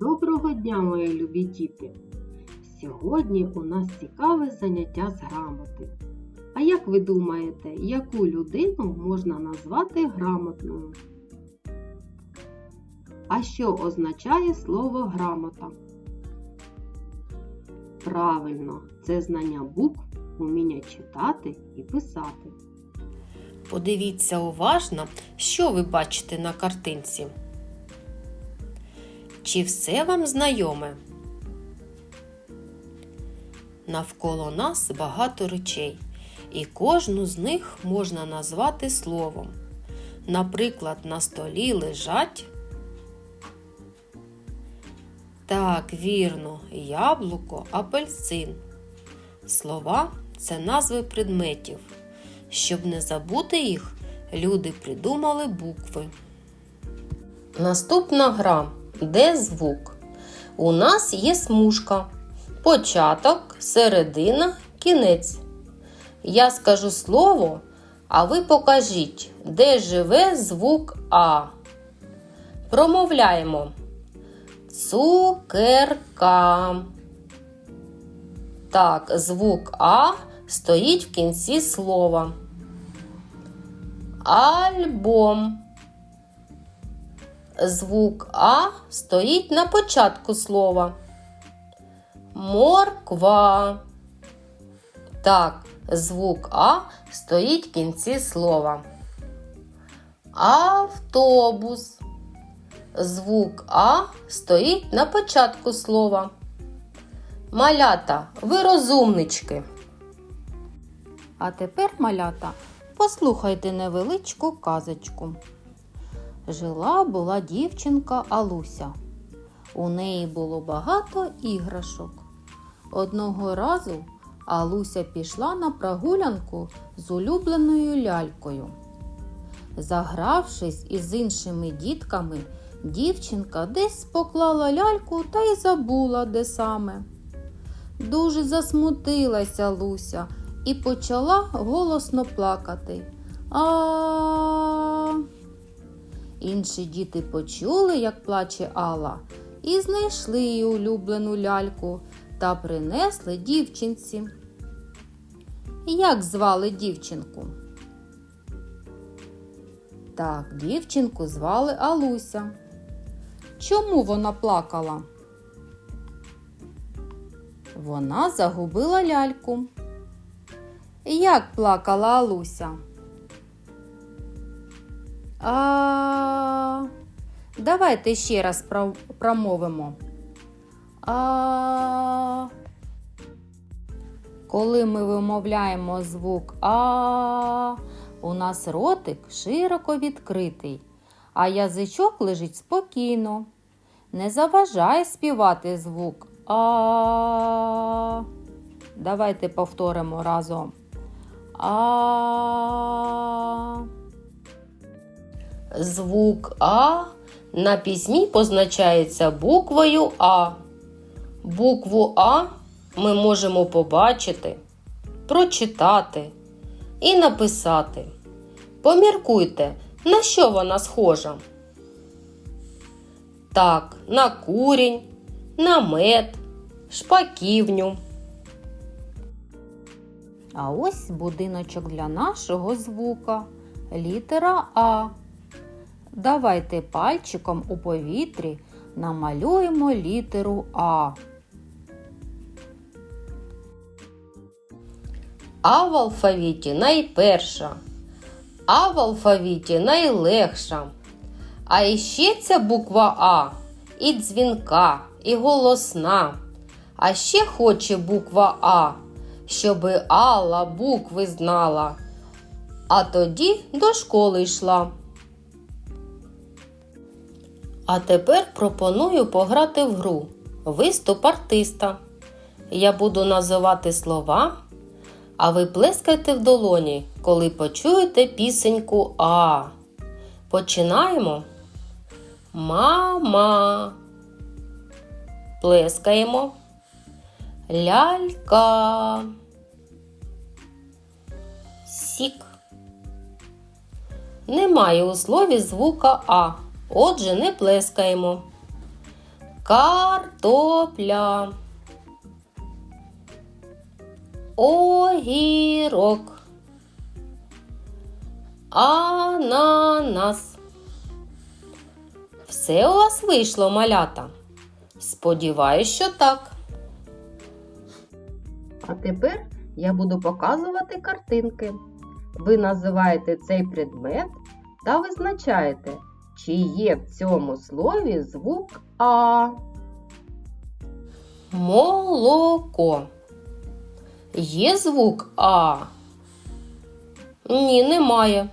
Доброго дня, мої любі діти! Сьогодні у нас цікаве заняття з грамоти. А як ви думаєте, яку людину можна назвати грамотною? А що означає слово грамота? Правильно, це знання букв, уміння читати і писати. Подивіться уважно, що ви бачите на картинці. Чи все вам знайоме? Навколо нас багато речей, і кожну з них можна назвати словом. Наприклад, на столі лежать. Так, вірно, яблуко, апельсин. Слова це назви предметів. Щоб не забути їх, люди придумали букви. Наступна гра. Де звук? У нас є смужка. Початок, середина, кінець. Я скажу слово, а ви покажіть, де живе звук А. Промовляємо. Цукерка. Так, звук А стоїть в кінці слова. Альбом. Звук А стоїть на початку слова. Морква. Так, звук А стоїть в кінці слова. Автобус. Звук А стоїть на початку слова. Малята, ви розумнички. А тепер, малята, послухайте невеличку казочку. Жила була дівчинка Алуся. У неї було багато іграшок. Одного разу Алуся пішла на прогулянку з улюбленою лялькою. Загравшись із іншими дітками, дівчинка десь поклала ляльку та й забула, де саме. Дуже засмутилася Луся і почала голосно плакати. А. Інші діти почули, як плаче Алла, і знайшли її улюблену ляльку та принесли дівчинці. Як звали дівчинку? Так, дівчинку звали Алуся. Чому вона плакала? Вона загубила ляльку. Як плакала Алуся? А. Давайте ще раз промовимо. А. Коли ми вимовляємо звук А, у нас ротик широко відкритий, а язичок лежить спокійно. Не заважає співати звук А. Давайте повторимо разом. А. Звук А на письмі позначається буквою А. Букву А ми можемо побачити, прочитати і написати. Поміркуйте, на що вона схожа. Так, на курінь, на мед, шпаківню. А ось будиночок для нашого звука. Літера А. Давайте пальчиком у повітрі намалюємо літеру А. А в алфавіті найперша, А в алфавіті найлегша. А іще ця буква А і дзвінка, і голосна. А ще хоче буква А, щоби Алла букви знала. А тоді до школи йшла. А тепер пропоную пограти в гру Виступ артиста. Я буду називати слова, а ви плескайте в долоні, коли почуєте пісеньку А. Починаємо. Мама. Плескаємо. Лялька. Сік. Немає у слові звука А. Отже, не плескаємо. картопля, огірок, ананас. Все у вас вийшло, малята? Сподіваюсь, що так. А тепер я буду показувати картинки. Ви називаєте цей предмет та визначаєте, чи є в цьому слові звук А. Молоко. Є звук А? Ні, немає.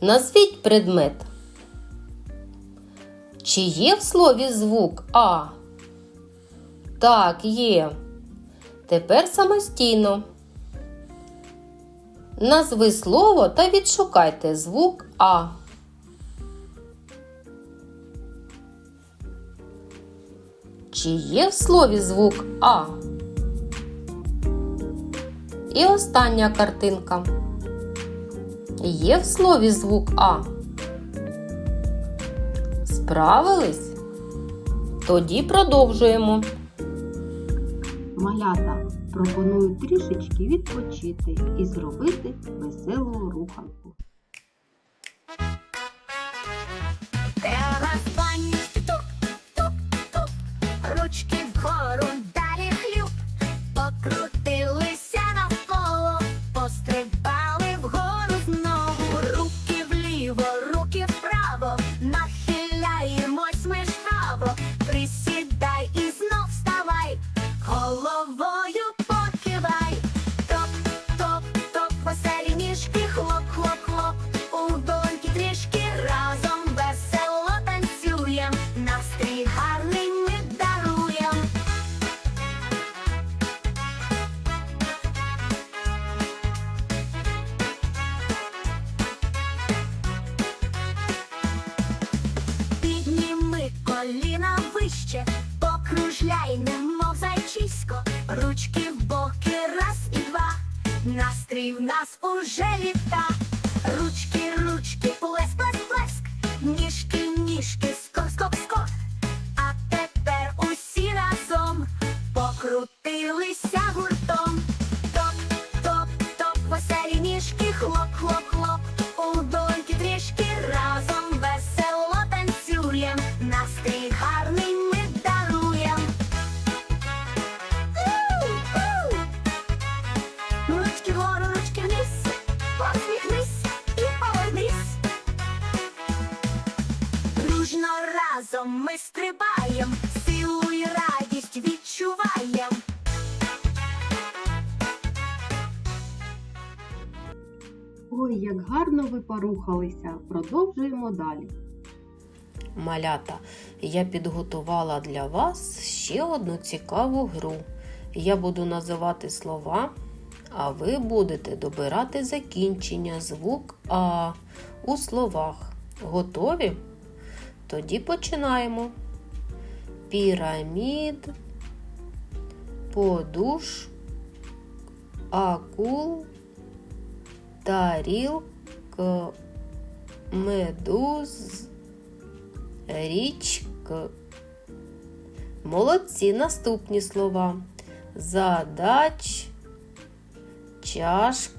Назвіть предмет. Чи є в слові звук А? Так, є. Тепер самостійно. Назви слово та відшукайте звук А. Чи є в слові звук А? І остання картинка. Є в слові звук А? Справились? Тоді продовжуємо. Малята пропоную трішечки відпочити і зробити веселу руханку. Вище, покружляй, немов зайчисько, ручки в боки, раз і два. Настрій в нас уже літа. Ручки, ручки, плеск, плеск, плеск, ніжки, ніжки, скок, скок, скок. А тепер усі разом покрутилися гуртом. Відчуваєм. Ой, як гарно ви порухалися. Продовжуємо далі. Малята, я підготувала для вас ще одну цікаву гру. Я буду називати слова, а ви будете добирати закінчення звук А у словах. Готові? Тоді починаємо. Пірамід, подуш, акул, тарілка, медуз. Річка. Молодці наступні слова. Задач, чашк,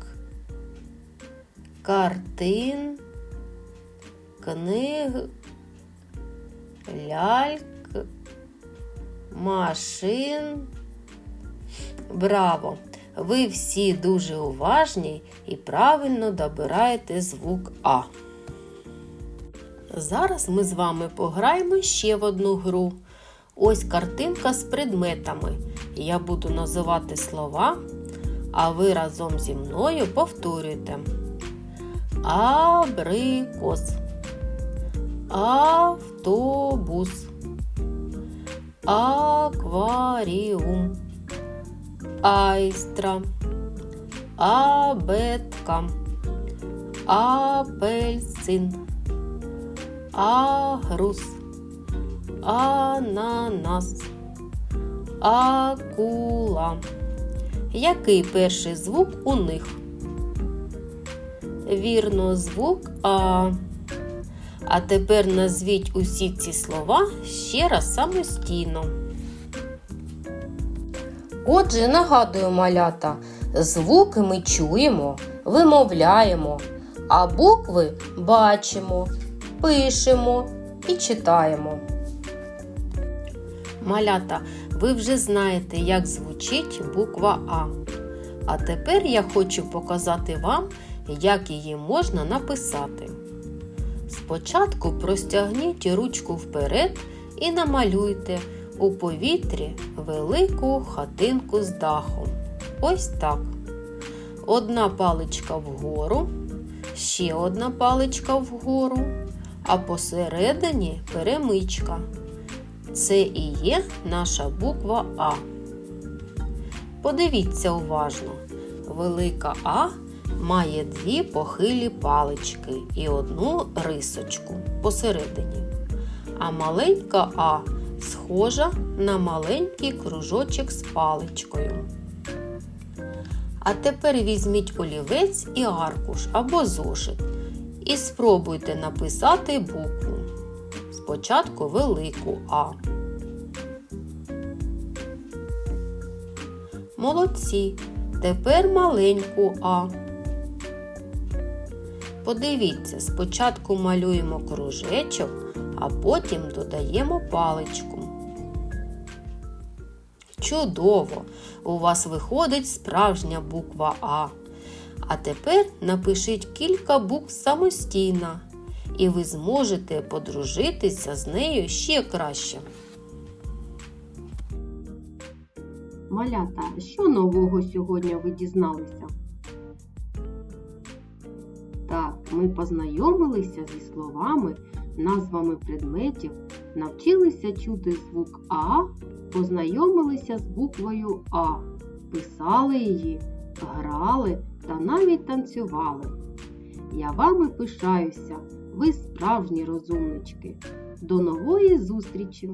картин, книг, ляльк, машин. Браво! Ви всі дуже уважні і правильно добираєте звук А. Зараз ми з вами пограємо ще в одну гру. Ось картинка з предметами. Я буду називати слова, а ви разом зі мною повторюйте. Абрикос. Автобус. Акваріум. Айстра. Абетка. Апельсин. Агрус. Ананас. Акула. Який перший звук у них? Вірно, звук А. А тепер назвіть усі ці слова ще раз самостійно. Отже, нагадую малята, звуки ми чуємо, вимовляємо, а букви бачимо, пишемо і читаємо. Малята, ви вже знаєте, як звучить буква А. А тепер я хочу показати вам, як її можна написати. Спочатку простягніть ручку вперед і намалюйте у повітрі велику хатинку з дахом. Ось так. Одна паличка вгору, ще одна паличка вгору, а посередині перемичка. Це і є наша буква А. Подивіться уважно. Велика А має дві похилі палички і одну рисочку посередині. А маленька А схожа на маленький кружочок з паличкою. А тепер візьміть олівець і аркуш або зошит і спробуйте написати букву. Спочатку велику А. Молодці. Тепер маленьку А. Подивіться, спочатку малюємо кружечок, а потім додаємо паличку. Чудово! У вас виходить справжня буква А. А тепер напишіть кілька букв самостійно, і ви зможете подружитися з нею ще краще. Малята, що нового сьогодні ви дізналися? Так, ми познайомилися зі словами, назвами предметів, навчилися чути звук А, познайомилися з буквою А, писали її, грали та навіть танцювали. Я вами пишаюся, ви справжні розумнички. До нової зустрічі!